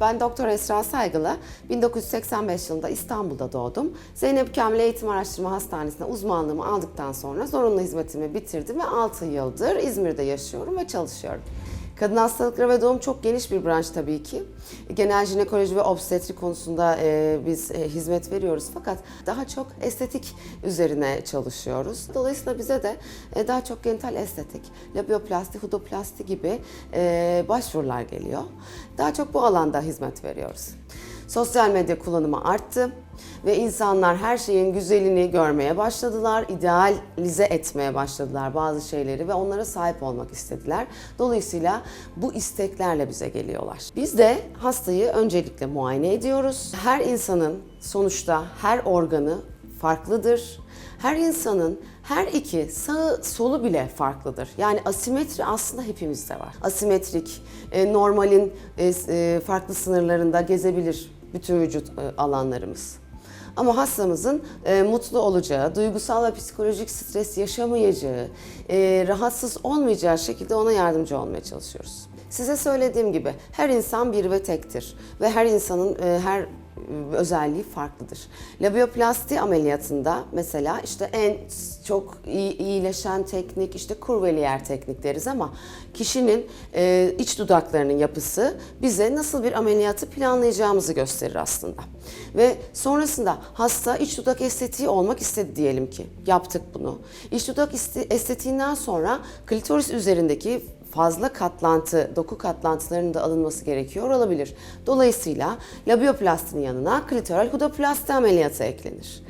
Ben Doktor Esra Saygılı. 1985 yılında İstanbul'da doğdum. Zeynep Kamil Eğitim Araştırma Hastanesi'nde uzmanlığımı aldıktan sonra zorunlu hizmetimi bitirdim ve 6 yıldır İzmir'de yaşıyorum ve çalışıyorum. Kadın hastalıkları ve doğum çok geniş bir branş tabii ki. Genel jinekoloji ve obstetrik konusunda e, biz e, hizmet veriyoruz fakat daha çok estetik üzerine çalışıyoruz. Dolayısıyla bize de e, daha çok genital estetik, labioplasti, hudoplasti gibi e, başvurular geliyor. Daha çok bu alanda hizmet veriyoruz. Sosyal medya kullanımı arttı ve insanlar her şeyin güzelini görmeye başladılar, idealize etmeye başladılar bazı şeyleri ve onlara sahip olmak istediler. Dolayısıyla bu isteklerle bize geliyorlar. Biz de hastayı öncelikle muayene ediyoruz. Her insanın sonuçta her organı farklıdır. Her insanın her iki sağı solu bile farklıdır. Yani asimetri aslında hepimizde var. Asimetrik, e, normalin e, e, farklı sınırlarında gezebilir bütün vücut e, alanlarımız. Ama hastamızın e, mutlu olacağı, duygusal ve psikolojik stres yaşamayacağı, e, rahatsız olmayacağı şekilde ona yardımcı olmaya çalışıyoruz. Size söylediğim gibi her insan bir ve tektir ve her insanın e, her özelliği farklıdır. Labioplasti ameliyatında mesela işte en çok iyi, iyileşen teknik işte kurveliyer teknik deriz ama kişinin e, iç dudaklarının yapısı bize nasıl bir ameliyatı planlayacağımızı gösterir aslında. Ve sonrasında hasta iç dudak estetiği olmak istedi diyelim ki. Yaptık bunu. İç dudak estetiğinden sonra klitoris üzerindeki fazla katlantı, doku katlantılarının da alınması gerekiyor olabilir. Dolayısıyla labioplastinin yanına klitoral hudoplasti ameliyatı eklenir.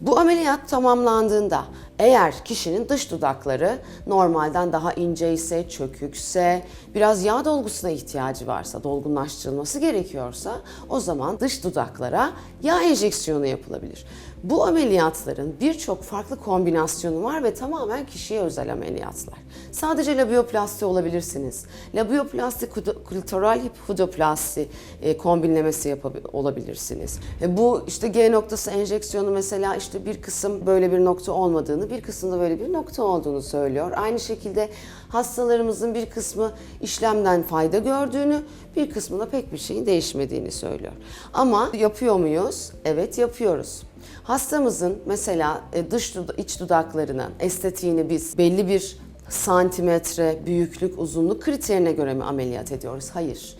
Bu ameliyat tamamlandığında eğer kişinin dış dudakları normalden daha ince ise, çökükse, biraz yağ dolgusuna ihtiyacı varsa, dolgunlaştırılması gerekiyorsa o zaman dış dudaklara yağ enjeksiyonu yapılabilir. Bu ameliyatların birçok farklı kombinasyonu var ve tamamen kişiye özel ameliyatlar. Sadece labioplasti olabilirsiniz. Labioplasti, klitoral hipodoplasti e, kombinlemesi olabilirsiniz. E, bu işte G noktası enjeksiyonu mesela işte bir kısım böyle bir nokta olmadığını, bir kısımda böyle bir nokta olduğunu söylüyor. Aynı şekilde hastalarımızın bir kısmı işlemden fayda gördüğünü, bir kısmında pek bir şeyin değişmediğini söylüyor. Ama yapıyor muyuz? Evet yapıyoruz. Hastamızın mesela e, dış iç dudaklarının estetiğini biz belli bir santimetre büyüklük, uzunluk kriterine göre mi ameliyat ediyoruz? Hayır.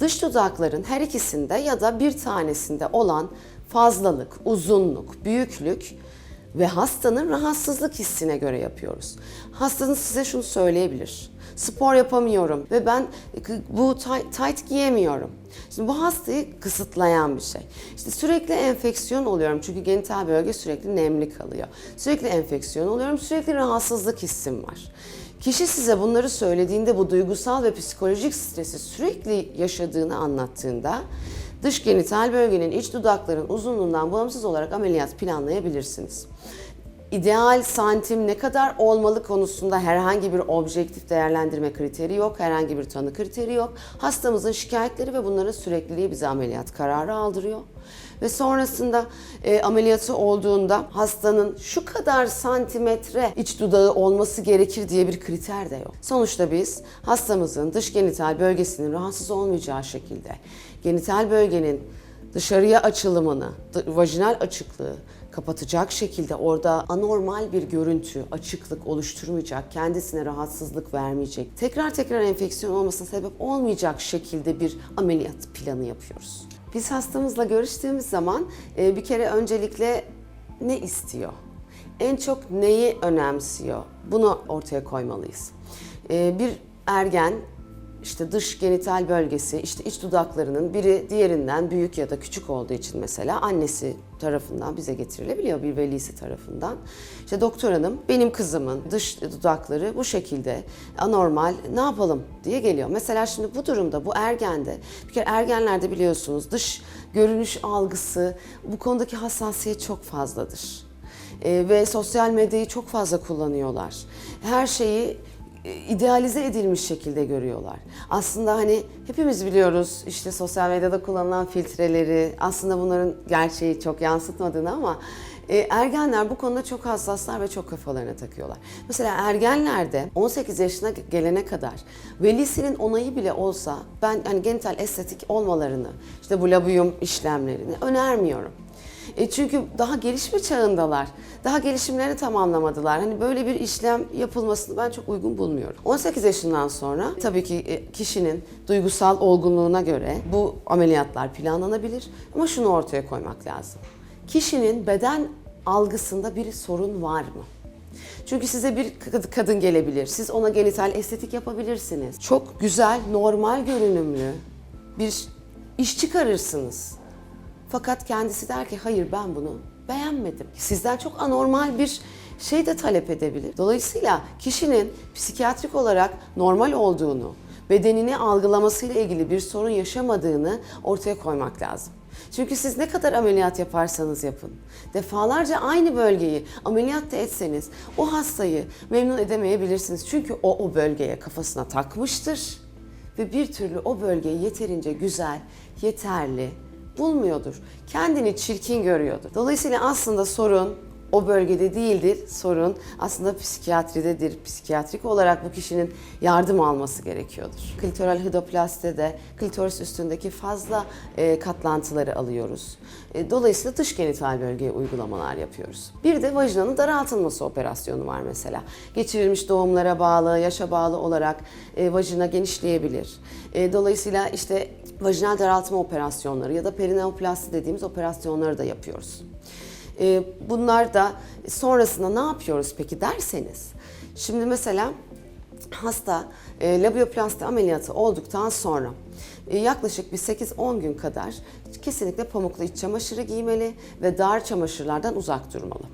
Dış dudakların her ikisinde ya da bir tanesinde olan fazlalık, uzunluk, büyüklük ve hastanın rahatsızlık hissine göre yapıyoruz. Hastanın size şunu söyleyebilir. Spor yapamıyorum ve ben bu tight, tight giyemiyorum. Şimdi bu hastayı kısıtlayan bir şey. İşte sürekli enfeksiyon oluyorum çünkü genital bölge sürekli nemli kalıyor. Sürekli enfeksiyon oluyorum, sürekli rahatsızlık hissim var. Kişi size bunları söylediğinde bu duygusal ve psikolojik stresi sürekli yaşadığını anlattığında dış genital bölgenin iç dudakların uzunluğundan bağımsız olarak ameliyat planlayabilirsiniz. İdeal santim ne kadar olmalı konusunda herhangi bir objektif değerlendirme kriteri yok, herhangi bir tanı kriteri yok. Hastamızın şikayetleri ve bunların sürekliliği bize ameliyat kararı aldırıyor. Ve sonrasında e, ameliyatı olduğunda hastanın şu kadar santimetre iç dudağı olması gerekir diye bir kriter de yok. Sonuçta biz hastamızın dış genital bölgesinin rahatsız olmayacağı şekilde genital bölgenin dışarıya açılımını, vajinal açıklığı kapatacak şekilde orada anormal bir görüntü, açıklık oluşturmayacak, kendisine rahatsızlık vermeyecek, tekrar tekrar enfeksiyon olmasına sebep olmayacak şekilde bir ameliyat planı yapıyoruz. Biz hastamızla görüştüğümüz zaman e, bir kere öncelikle ne istiyor? En çok neyi önemsiyor? Bunu ortaya koymalıyız. E, Bir ergen işte dış genital bölgesi, işte iç dudaklarının biri diğerinden büyük ya da küçük olduğu için mesela annesi tarafından bize getirilebiliyor bir velisi tarafından. İşte doktor hanım benim kızımın dış dudakları bu şekilde anormal ne yapalım diye geliyor. Mesela şimdi bu durumda bu ergende bir kere ergenlerde biliyorsunuz dış görünüş algısı bu konudaki hassasiyet çok fazladır. Ee, ve sosyal medyayı çok fazla kullanıyorlar. Her şeyi idealize edilmiş şekilde görüyorlar. Aslında hani hepimiz biliyoruz işte sosyal medyada kullanılan filtreleri aslında bunların gerçeği çok yansıtmadığını ama E, ergenler bu konuda çok hassaslar ve çok kafalarına takıyorlar. Mesela ergenlerde 18 yaşına gelene kadar velisinin onayı bile olsa ben hani genital estetik olmalarını, işte bu labiyum işlemlerini önermiyorum. E çünkü daha gelişme çağındalar. Daha gelişimlerini tamamlamadılar. Hani böyle bir işlem yapılmasını ben çok uygun bulmuyorum. 18 yaşından sonra tabii ki e, kişinin duygusal olgunluğuna göre bu ameliyatlar planlanabilir. Ama şunu ortaya koymak lazım. Kişinin beden algısında bir sorun var mı? Çünkü size bir kad- kadın gelebilir. Siz ona genital estetik yapabilirsiniz. Çok güzel, normal görünümlü bir iş çıkarırsınız. Fakat kendisi der ki hayır ben bunu beğenmedim. Sizden çok anormal bir şey de talep edebilir. Dolayısıyla kişinin psikiyatrik olarak normal olduğunu, bedenini algılamasıyla ilgili bir sorun yaşamadığını ortaya koymak lazım. Çünkü siz ne kadar ameliyat yaparsanız yapın, defalarca aynı bölgeyi ameliyat da etseniz o hastayı memnun edemeyebilirsiniz. Çünkü o o bölgeye kafasına takmıştır ve bir türlü o bölgeyi yeterince güzel, yeterli bulmuyordur. Kendini çirkin görüyordur. Dolayısıyla aslında sorun o bölgede değildir. Sorun aslında psikiyatridedir. Psikiyatrik olarak bu kişinin yardım alması gerekiyordur. Klitoral hidroplastide klitoris üstündeki fazla e, katlantıları alıyoruz. E, dolayısıyla dış genital bölgeye uygulamalar yapıyoruz. Bir de vajinanın daraltılması operasyonu var mesela. Geçirilmiş doğumlara bağlı, yaşa bağlı olarak e, vajina genişleyebilir. E, dolayısıyla işte vajinal daraltma operasyonları ya da perineoplasti dediğimiz operasyonları da yapıyoruz. E, bunlar da sonrasında ne yapıyoruz peki derseniz. Şimdi mesela hasta e, labioplasti ameliyatı olduktan sonra yaklaşık bir 8-10 gün kadar kesinlikle pamuklu iç çamaşırı giymeli ve dar çamaşırlardan uzak durmalı.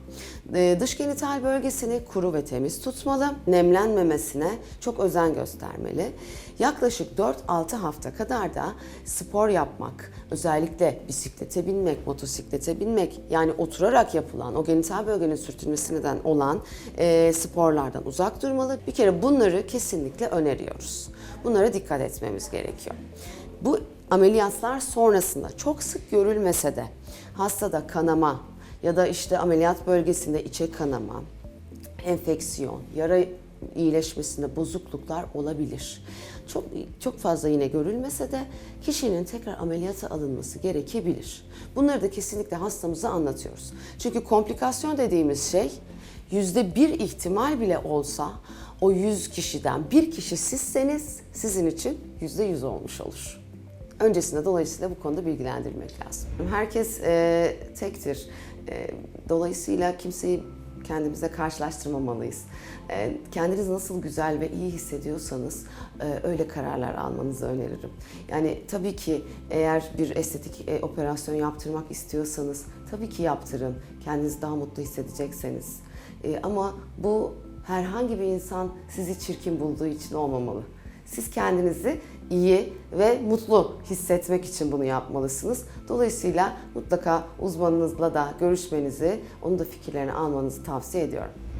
E, dış genital bölgesini kuru ve temiz tutmalı. Nemlenmemesine çok özen göstermeli. Yaklaşık 4-6 hafta kadar da spor yapmak, özellikle bisiklete binmek, motosiklete binmek yani oturarak yapılan o genital bölgenin sürtünmesi neden olan e, sporlardan uzak durmalı. Bir kere bunları kesinlikle öneriyoruz. Bunlara dikkat etmemiz gerekiyor. Bu ameliyatlar sonrasında çok sık görülmese de hastada kanama ya da işte ameliyat bölgesinde içe kanama, enfeksiyon, yara iyileşmesinde bozukluklar olabilir. Çok çok fazla yine görülmese de kişinin tekrar ameliyata alınması gerekebilir. Bunları da kesinlikle hastamıza anlatıyoruz. Çünkü komplikasyon dediğimiz şey yüzde bir ihtimal bile olsa o 100 kişiden bir kişi sizseniz sizin için yüzde yüz olmuş olur. Öncesinde dolayısıyla bu konuda bilgilendirmek lazım. Herkes e, tektir. E, dolayısıyla kimseyi kendimize karşılaştırmamalıyız. E, kendiniz nasıl güzel ve iyi hissediyorsanız e, öyle kararlar almanızı öneririm. Yani tabii ki eğer bir estetik e, operasyon yaptırmak istiyorsanız tabii ki yaptırın. Kendinizi daha mutlu hissedecekseniz. E, ama bu herhangi bir insan sizi çirkin bulduğu için olmamalı. Siz kendinizi iyi ve mutlu hissetmek için bunu yapmalısınız. Dolayısıyla mutlaka uzmanınızla da görüşmenizi, onun da fikirlerini almanızı tavsiye ediyorum.